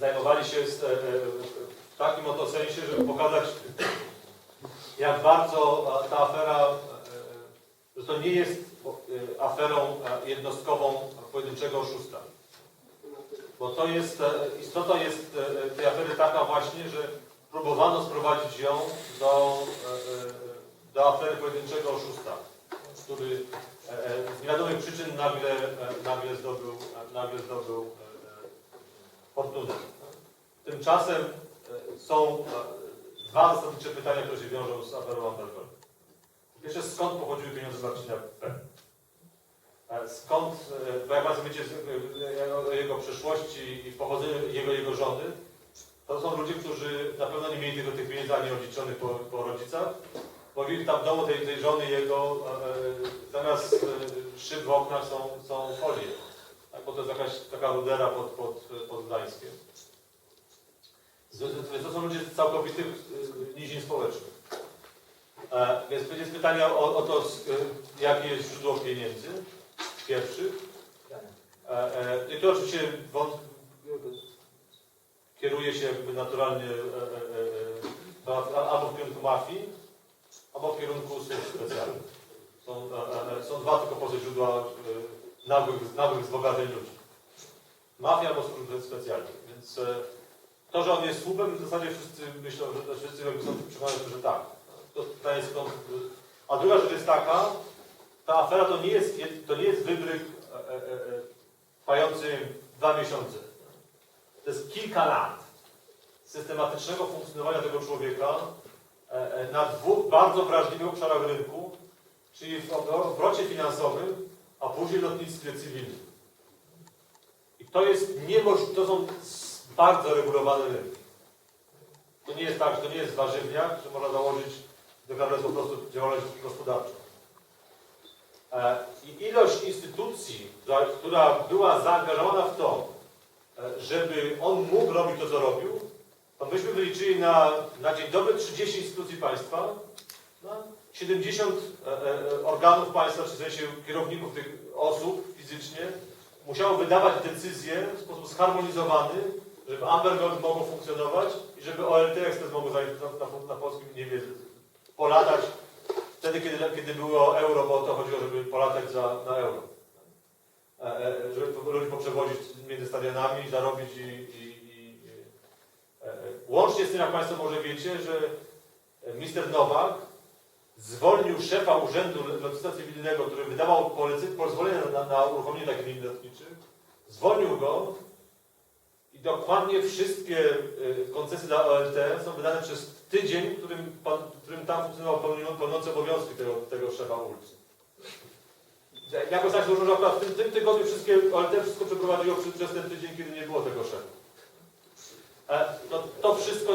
zajmowali się e, e, w takim oto sensie, żeby pokazać, jak bardzo ta afera, e, że to nie jest aferą jednostkową pojedynczego oszusta. Bo to jest, istota jest tej afery taka właśnie, że próbowano sprowadzić ją do, do afery pojedynczego oszusta, który z niewiadomych przyczyn nagle, nagle zdobył, nagle zdobył Tymczasem e, są e, dwa zasadnicze pytania, które się wiążą z aferą Ambergold. Pierwsze, skąd pochodziły pieniądze Marcina P? E, Skąd, bo jak Państwo wiecie o jego przeszłości i pochodzeniu jego jego żony, to są ludzie, którzy na pewno nie mieli tych pieniędzy ani odziedziconych po, po rodzicach. Bo widzieli tam w domu tej, tej żony jego, e, zamiast e, szyb w oknach są, są folie. To jest jakaś taka rudera pod, pod, pod Gdańskiem. To są ludzie z całkowitych e, nizin społecznych. E, Więc jest pytanie o, o to, e, jakie jest źródło pieniędzy pierwszych. E, e, I to oczywiście kieruje się jakby naturalnie a- albo w kierunku mafii, albo w kierunku służb specjalnych. Są, są dwa tylko poza źródła e, nagłych, nagłych wzbogaceń ludzi. Mafia albo służby specjalne. Więc e, to, że on jest słupem, w zasadzie wszyscy myślą, że wszyscy są przekonani, że tak. To pytanie jest skąd. A druga rzecz jest taka, ta afera to nie jest, to nie jest wybryk e, e, e, trwający dwa miesiące. To jest kilka lat systematycznego funkcjonowania tego człowieka e, e, na dwóch bardzo wrażliwych obszarach rynku, czyli w obro- obrocie finansowym, a później lotnictwie cywilnym. I to jest niemożliwe, to są bardzo regulowane rynki. To nie jest tak, że to nie jest warzywniak, że można założyć, deklarować po prostu działalność gospodarczą. E, I ilość instytucji, która- która była zaangażowana w to, e, żeby on mógł robić to, co robił, to myśmy wyliczyli na, na dzień dobry 30 instytucji państwa, no, 70 e, e, organów państwa, czy w sensie kierowników tych osób fizycznie, musiało wydawać decyzje w sposób zharmonizowany, żeby Amber Gold mogło funkcjonować i żeby OLT Express mogło na, na, polskim niebie polatać wtedy, kiedy, kiedy było euro, bo o to chodziło, żeby polatać za, na euro. E, żeby ludzi poprzewozić między stadionami, zarobić i, i, i łącznie z tym, jak Państwo może wiecie, że minister Nowak zwolnił szefa Urzędu Lotnictwa Cywilnego, który wydawał pozwolenie na, na uruchomienie takich linii lotniczych, zwolnił go i dokładnie wszystkie y, koncesje dla OLT są wydane przez tydzień, w którym, pan, w którym tam funkcjonował pełnią- pełniący obowiązki tego, tego szefa ulicy. Jakoś tak złożyło, że akurat w tym, tym tygodniu wszystkie OLT wszystko przeprowadziło przez ten tydzień, kiedy nie było tego szefa. E, no, to wszystko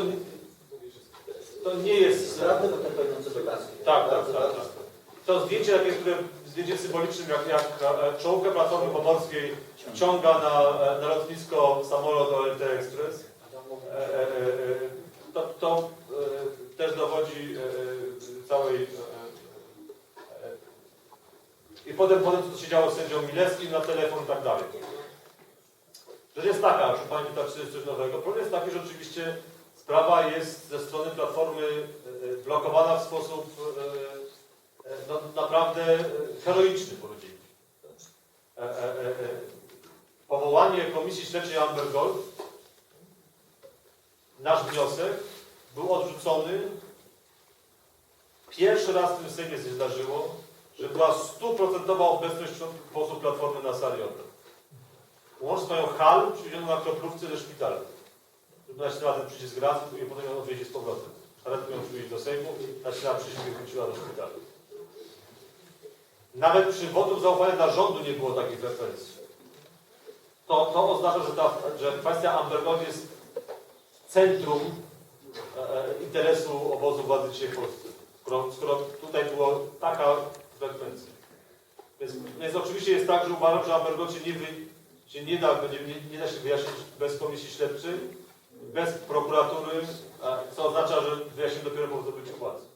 to nie jest... Pełniące. Tak, tak, tak, tak. To zdjęcie takie, które zdjęcie symbolicznym, jak, jak e, czołówkę Platformy Pomorskiej wciąga na, e, na lotnisko samolot OLT Express. E, to to też dowodzi całej. I potem, potem co się działo z sędzią Milewskim na telefon i tak dalej. Rzecz jest taka, proszę Pani pyta, czy jest coś nowego. Problem jest taki, że oczywiście sprawa jest ze strony Platformy e, e, blokowana w sposób e, no, naprawdę heroiczny, powiedzieliśmy. E, Powołanie Komisji Śledczej Amber Gold nasz wniosek był odrzucony. Pierwszy raz w tym Sejmie się zdarzyło, że była stuprocentowa obecność posłów Platformy na sali obrad. Łącznie panią Hal przywieziono na kroplówce ze szpitala. Żeby nacisnęła ten przycisk raz i potem ją odwieźć z powrotem. Karetką ją przywieźć do Sejmu, nacisnęła przycisk i wróciła do szpitala. Nawet przy wotum zaufania dla rządu nie było takich referencji. To, to oznacza, że, ta, że kwestia Amber Gold jest centrum e, e, interesu obozu władzy dzisiaj w Polsce. Skoro, skoro tutaj była taka frekwencja. Więc, więc oczywiście jest tak, że uważam, że Amber Gold się nie, wy, się nie, da, nie, nie da się wyjaśnić bez komisji śledczej, bez prokuratury, co oznacza, że wyjaśnienie dopiero po zdobyciu władzy.